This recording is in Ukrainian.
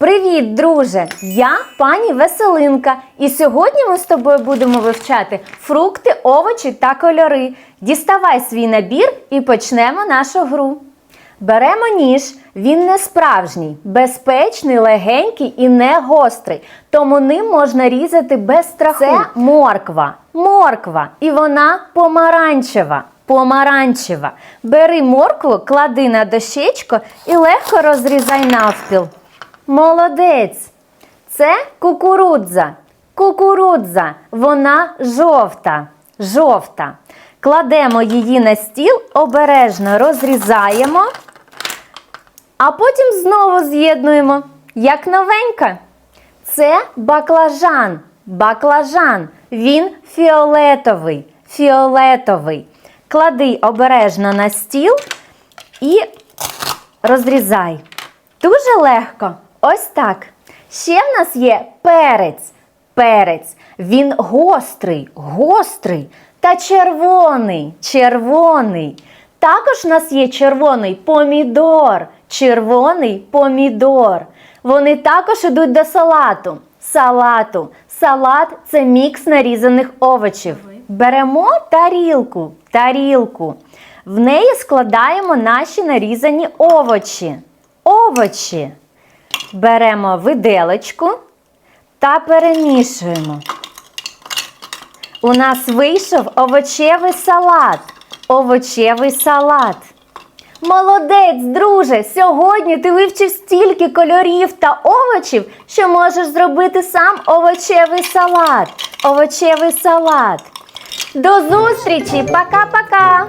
Привіт, друже! Я пані Веселинка, і сьогодні ми з тобою будемо вивчати фрукти, овочі та кольори. Діставай свій набір і почнемо нашу гру. Беремо ніж, він не справжній, безпечний, легенький і не гострий, тому ним можна різати без страху. Це морква, морква, і вона помаранчева. Помаранчева. Бери моркву, клади на дощечко і легко розрізай навпіл. Молодець. Це кукурудза. Кукурудза. Вона жовта. Жовта. Кладемо її на стіл, обережно розрізаємо, а потім знову з'єднуємо. Як новенька. Це баклажан. Баклажан. Він фіолетовий. Фіолетовий. Клади обережно на стіл і розрізай. Дуже легко. Ось так. Ще в нас є перець. Перець. Він гострий, гострий та червоний. Червоний. Також в нас є червоний помідор. Червоний помідор. Вони також йдуть до салату. Салату. Салат це мікс нарізаних овочів. Беремо тарілку. Тарілку. В неї складаємо наші нарізані овочі. Овочі. Беремо виделечку та перемішуємо. У нас вийшов овочевий салат. Овочевий салат. Молодець, друже! Сьогодні ти вивчив стільки кольорів та овочів, що можеш зробити сам овочевий салат. Овочевий салат. До зустрічі! Пока-пока!